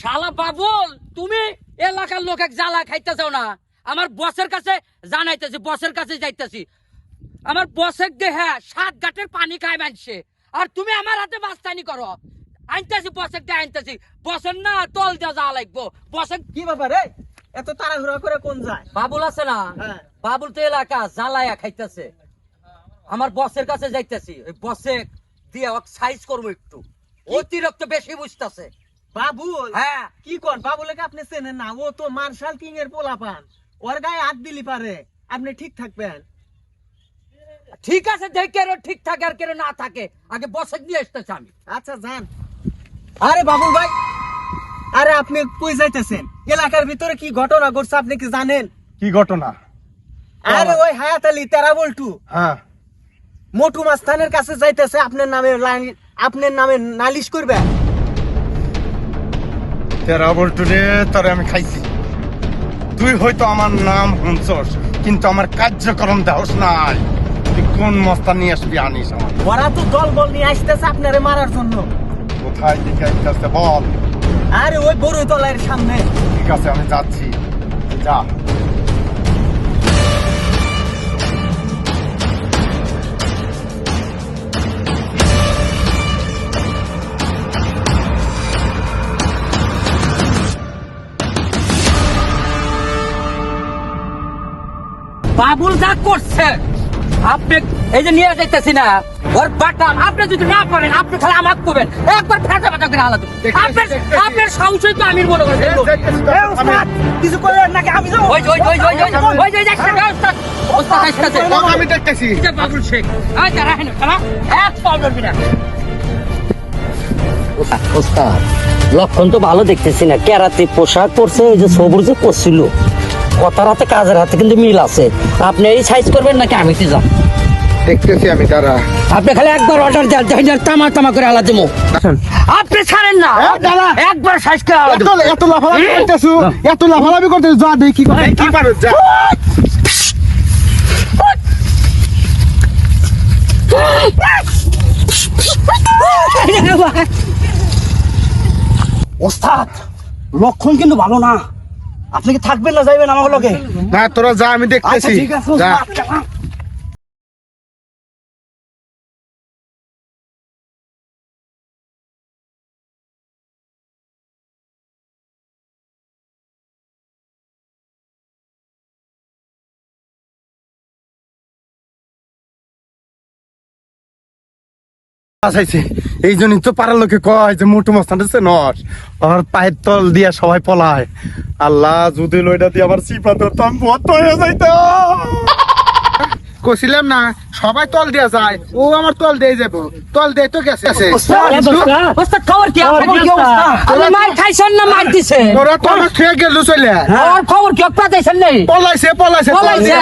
শালা বাবুল তুমি এলাকার লোক এক জ্বালা খাইতে চাও না। আমার বসের কাছে জানাইতেছি বসের কাছে যাইতেছি। আমার বসের দেহে সাত ঘাটের পানি খায় মানছে আর তুমি আমার হাতে মাস্তানি করো। আনতেছি বসের দেহে আনতেছি। বসের না তল দিয়ে যাওয়া লাগবো। বসের কি ব্যাপার রে? এত তাড়াহুড়া করে কোন যায়? বাবুল আছে না? হ্যাঁ। বাবুল তো এলাকা জ্বালায়া খাইতেছে। আমার বসের কাছে যাইতেছি। ওই বসে দিয়ে সাইজ করব একটু। অতিরিক্ত বেশি বুঝতেছে। বাবুল হ্যাঁ। কি কোন? বাবুলকে আপনি চেনেন না ও তো মার্শাল কিং এর পোলা পান ওর গায়ে হাত দিলি পারে আপনি ঠিক থাকবেন। ঠিক আছে দেখে আরও ঠিক থাকে আর কেন না থাকে আগে বসে নিয়ে আসতেছে আমি। আচ্ছা যান। আরে বাবুল ভাই। আরে আপনি কই যাইতেছেন? এলাকার ভিতরে কি ঘটনা ঘটছে আপনি কি জানেন? কি ঘটনা? আরে ওই হায়াত আলী তেরা বল্টু। হ্যাঁ। মোটু মাস্তানের কাছে যাইতেছে আপনার নামে আপনার নামে নালিশ করবে। তেরা বল্টু রে তোরে আমি খাইছি। তুই হয়তো আমার নাম হুনছস কিন্তু আমার কার্যক্রম দেহস নাই। তুই কোন মস্তা নিয়ে আসবি আনিস আমার ওরা তো দল বল নিয়ে আসতেছে আপনারে মারার জন্য। কোথায় দিকে আসতেছে বল? আরে ওই বড় তলার সামনে। ঠিক আছে আমি যাচ্ছি। যা। বাবুল যা করছে। আপনি এই যে নিয়ে যাইতেছি না ওর বাটাম আপনি যদি না পারেন আপনি খালি আমাকে করবেন। একবার ফেটে ফেটে করে আলাদা আপনার আপনার সংশয় তো আমি মনে করি। কিছু করলেন নাকি? আমি ওই ওই ওই ওই ওই ওই ওই ওস্তাদ ওস্তাদ আসতেছে। আমি দেখতেছি। এটা বাবুল শেখ। আয় দাঁড়া হেন দাঁড়া এক পাও ধরবি না ওস্তাদ লক্ষণ তো ভালো দেখতেছি না। কেরাতে পোশাক পরছে ওই যে সবুর যে করছিল কথার হাতে কাজের হাতে কিন্তু মিল আছে। আপনি এই সাইজ করবেন নাকি আমি কি যান দেখতেছি আমি তারা আপনি খালি একবার অর্ডার দেন দেখেন তামা তামা করে আলাদা দেবো। আপনি ছাড়েন না। দাঁড়া। একবার সাইজ করে আলাদা এত এত লাফালাফি করতেছু এত লাফালাফি করতেছু যা দেখি কি পারো যা। ওস্তাদ লক্ষণ কিন্তু ভালো না। আপনি কি থাকবেন না যাইবেন আমার লগে? না তোরা যা আমি আচ্ছা দেখতেছি ঠিক আছে যা। আসাইছে এই জন্যই তো পাড়ার লোকে কয় যে মোটু মস্তান আছে নস। আর পায়ের তল দিয়া সবাই পলায়। আল্লাহ যদি লইটা দিয়ে আমার সিপা ধরতাম বত হয়ে যাইতো। কছিলাম না সবাই তল দিয়া যায় ও আমার তল দিয়ে যাব তল দিয়ে তো গেছে। খবর কি? খবর কি অবস্থা? আপনি মার খাইছেন না মার দিছে। তোরা তো আমার খেয়ে গেল চলে। ওর খবর কি? আপনার দিয়েছেন নেই পলাইছে পলাইছে পলাইছে?